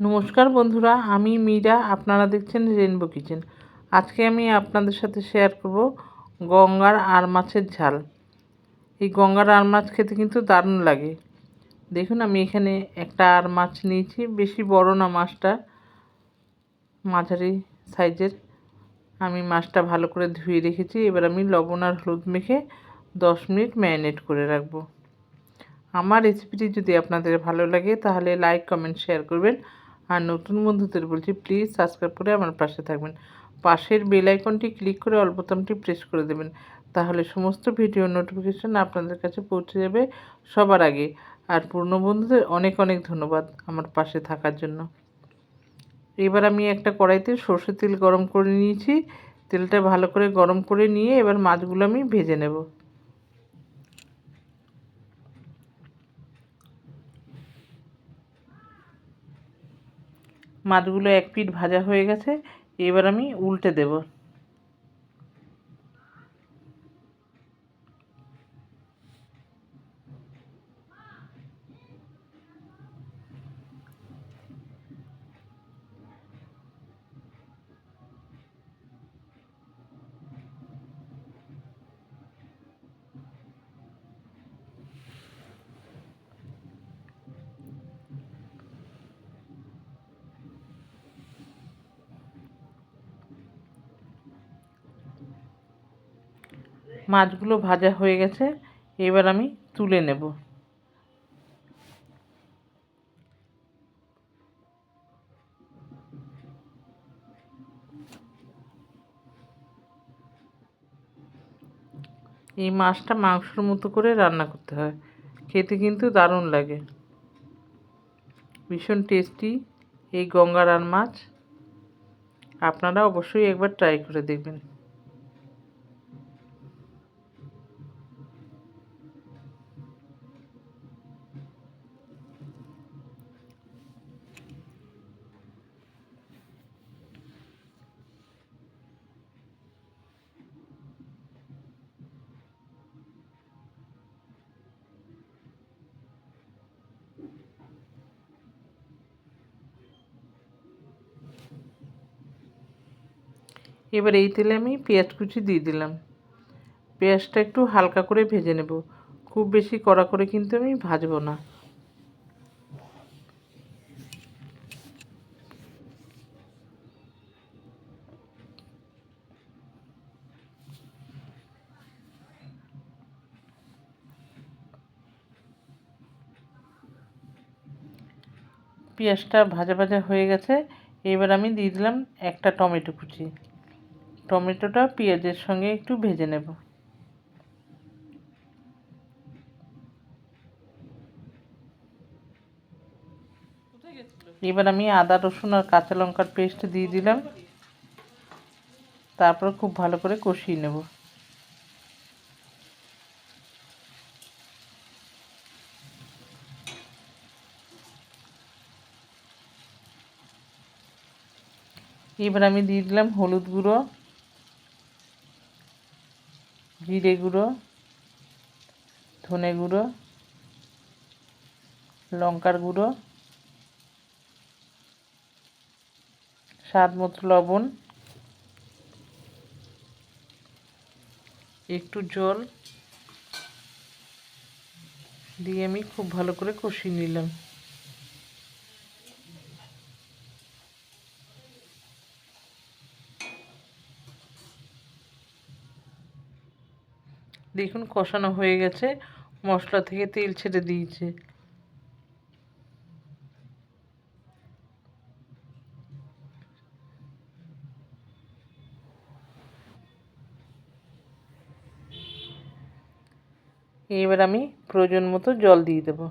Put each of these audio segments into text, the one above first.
নমস্কার বন্ধুরা, আমি মীরা, আপনারা দেখছেন রেনবো কিচেন আজকে আমি আপনাদের সাথে শেয়ার করব গঙ্গার আর মাছের ঝাল। এই গঙ্গার আর মাছ খেতে কিন্তু দারুণ লাগে। দেখুন, আমি এখানে একটা আর মাছ নিয়েছি, বেশি বড় না মাছটা, মাঝারি সাইজের। আমি মাছটা ভালো করে ধুয়ে রেখেছি, এবার আমি লবণ আর হলুদ মেখে দশ মিনিট ম্যারিনেট করে রাখব। আমার রেসিপিটি যদি আপনাদের ভালো লাগে, তাহলে লাইক কমেন্ট শেয়ার করবেন। আর নতুন বন্ধুদের বলছি প্লিজ সাবস্ক্রাইব করে আমার পাশে থাকবেন। পাশের বেল আইকনটি ক্লিক করে অল বোতামটি প্রেস করে দেবেন। তাহলে সমস্ত ভিডিও নোটিফিকেশান আপনাদের কাছে পৌঁছে যাবে সবার আগে। আর পূর্ণ বন্ধুদের অনেক অনেক ধন্যবাদ আমার পাশে থাকার জন্য। এবার আমি একটা কড়াইতে সর্ষে তেল গরম করে নিয়েছি। তেলটা ভালো করে গরম করে নিয়ে এবার মাছগুলো আমি ভেজে নেব। মাছগুলো এক পিঠ ভাজা হয়ে গেছে এবার আমি উল্টে দেব। মাছগুলো ভাজা হয়ে গেছে, এবার আমি তুলে নেব। এই মাছটা মাংসর মতো করে রান্না করতে হয়। খেতে কিন্তু দারুণ লাগে। ভীষণ টেস্টি এই গঙ্গার আর মাছ। আপনারা অবশ্যই একবার ট্রাই করে দেখবেন। এবার এই তেলে আমি পেঁয়াজ কুচি দিয়ে দিলাম। পেঁয়াজটা একটু হালকা করে ভেজে নেব। খুব বেশি কড়া করে কিন্তু আমি ভাজবো না। পেঁয়াজটা ভাজা ভাজা হয়ে গেছে। এবার আমি দিয়ে দিলাম একটা টমেটো কুচি। টমেটোটা পেঁয়াজের সঙ্গে একটু ভেজে নেব। এবার আমি আদা, রসুন আর কাঁচা লঙ্কার পেস্ট দিয়ে দিলাম। তারপর খুব ভালো করে কষিয়ে নেব। এবার আমি দিয়ে দিলাম হলুদ গুঁড়ো। জিরে গুঁড়ো, ধনে গুঁড়ো, লঙ্কার গুঁড়ো, স্বাদ মতো লবণ, একটু জল দিয়ে আমি খুব ভালো করে কষিয়ে নিলাম। দেখুন কষানো হয়ে গেছে, মশলা থেকে তেল ছেড়ে দিয়েছে। এবার আমি প্রয়োজন মতো জল দিয়ে দেবো।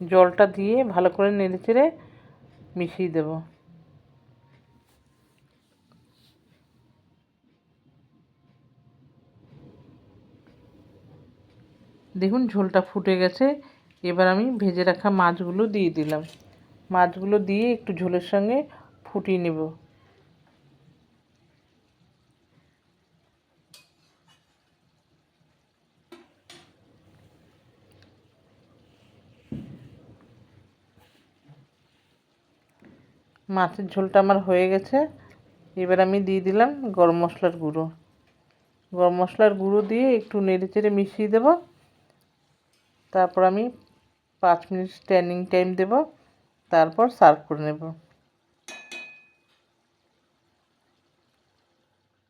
জলটা দিয়ে ভালো করে নেড়ে চেড়ে মিশিয়ে দেব। দেখুন ঝোলটা ফুটে গেছে, এবার আমি ভেজে রাখা মাছগুলো দিয়ে দিলাম। মাছগুলো দিয়ে একটু ঝোলের সঙ্গে ফুটিয়ে নেব। মাছের ঝোলটা আমার হয়ে গেছে। এবার আমি দিয়ে দিলাম গরম মশলার গুঁড়ো। গরম মশলার গুঁড়ো দিয়ে একটু নেড়ে চেড়ে মিশিয়ে দেব। তারপর আমি পাঁচ মিনিট স্ট্যান্ডিং টাইম দেব। তারপর সার্ভ করে নেব।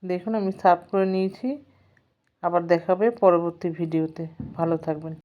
দেখুন আমি সার্ভ করে নিয়েছি। আবার দেখাবে পরবর্তী ভিডিওতে ভালো থাকবেন।